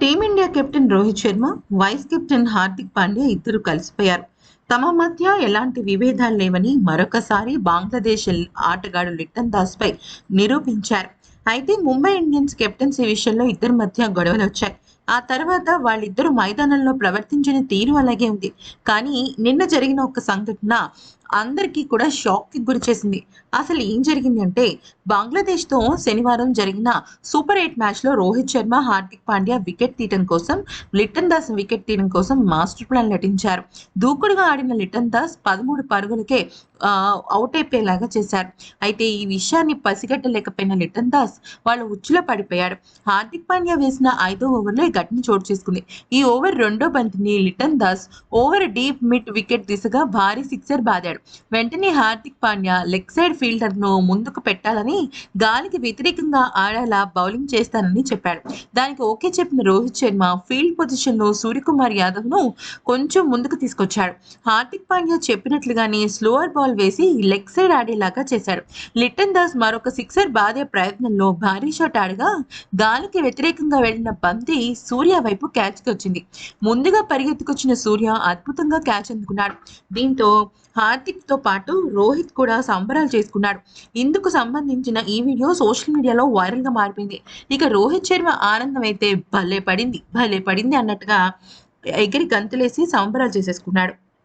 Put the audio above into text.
Team India captain Rohit Sharma vice captain Hardik Pandya ఇద్దరు కలిసిపోయారు. తమ మధ్య ఎలాంటి విభేదాలు లేవని మరొకసారి బంగ్లాదేశ్ ఆటగాడు లిట్టన్ దాస్ పై నిరూపించారు. అయితే ముంబై ఇండియన్స్ కెప్టెన్సీ విషయంలో ఇద్దరి మధ్య గొడవలు వచ్చాయి. ఆ తర్వాత వాళ్ళిద్దరూ మైదానంలో ప్రవర్తించిన తీరు అలాగే ఉంది. కానీ నిన్న జరిగిన ఒక సంఘటన అందరికీ కూడా షాక్కి గురి చేసింది అసలు ఏం జరిగింది అంటే బంగ్లాదేశ్తో శనివారం జరిగిన సూపర్ ఎయిట్ మ్యాచ్లో రోహిత్ శర్మ హార్దిక్ పాండ్యా వికెట్ తీయడం కోసం లిటన్ దాస్ వికెట్ తీయడం కోసం మాస్టర్ ప్లాన్ నటించారు. దూకుడుగా ఆడిన లిటన్ దాస్ పదమూడు పరుగులకే అవుట్ అయిపోయేలాగా చేశారు. అయితే ఈ విషయాన్ని పసిగట్టలేకపోయిన లిటన్ దాస్ వాళ్ళు ఉచ్చులో పడిపోయాడు హార్దిక్ పాండ్యా వేసిన ఐదో ఓవర్లో ఈ ఘటన చోటు చేసుకుంది. ఈ ఓవర్ రెండో బంతిని Liton Das over deep mid wicket దిశగా భారీ సిక్సర్ బాదాడు. వెంటనే హార్దిక్ పాండ్యా లెగ్ సైడ్ ఫీల్డర్ను ముందుకు పెట్టాలని గాలికి వ్యతిరేకంగా ఆడేలా బౌలింగ్ చేస్తానని చెప్పాడు. దానికి ఓకే చెప్పిన రోహిత్ శర్మ ఫీల్డ్ పొజిషన్లో సూర్యకుమార్ యాదవ్ను కొంచెం ముందుకు తీసుకొచ్చాడు. హార్దిక్ పాండ్యా చెప్పినట్లుగానే స్లోవర్ బాల్ వేసి లెగ్ సైడ్ ఆడేలాగా చేశాడు. లిటన్ దాస్ మరొక సిక్సర్ బాదే ప్రయత్నంలో భారీ షాట్ ఆడగా గాలికి వ్యతిరేకంగా వెళ్ళిన బంతి సూర్య వైపు క్యాచ్కి వచ్చింది. ముందుగా పరిగెత్తుకొచ్చిన సూర్య అద్భుతంగా క్యాచ్ అందుకున్నాడు. దీంతో హార్దిక్ తో పాటు రోహిత్ కూడా సంబరాలు చేసుకున్నాడు. ఇందుకు సంబంధించిన ఈ వీడియో సోషల్ మీడియాలో వైరల్గా మారిపోయింది. ఇక రోహిత్ శర్మ ఆనందం అయితే భలే పడింది భలే పడింది అన్నట్టుగా ఎగిరి గంతులేసి సంబరాలు చేసేసుకున్నాడు.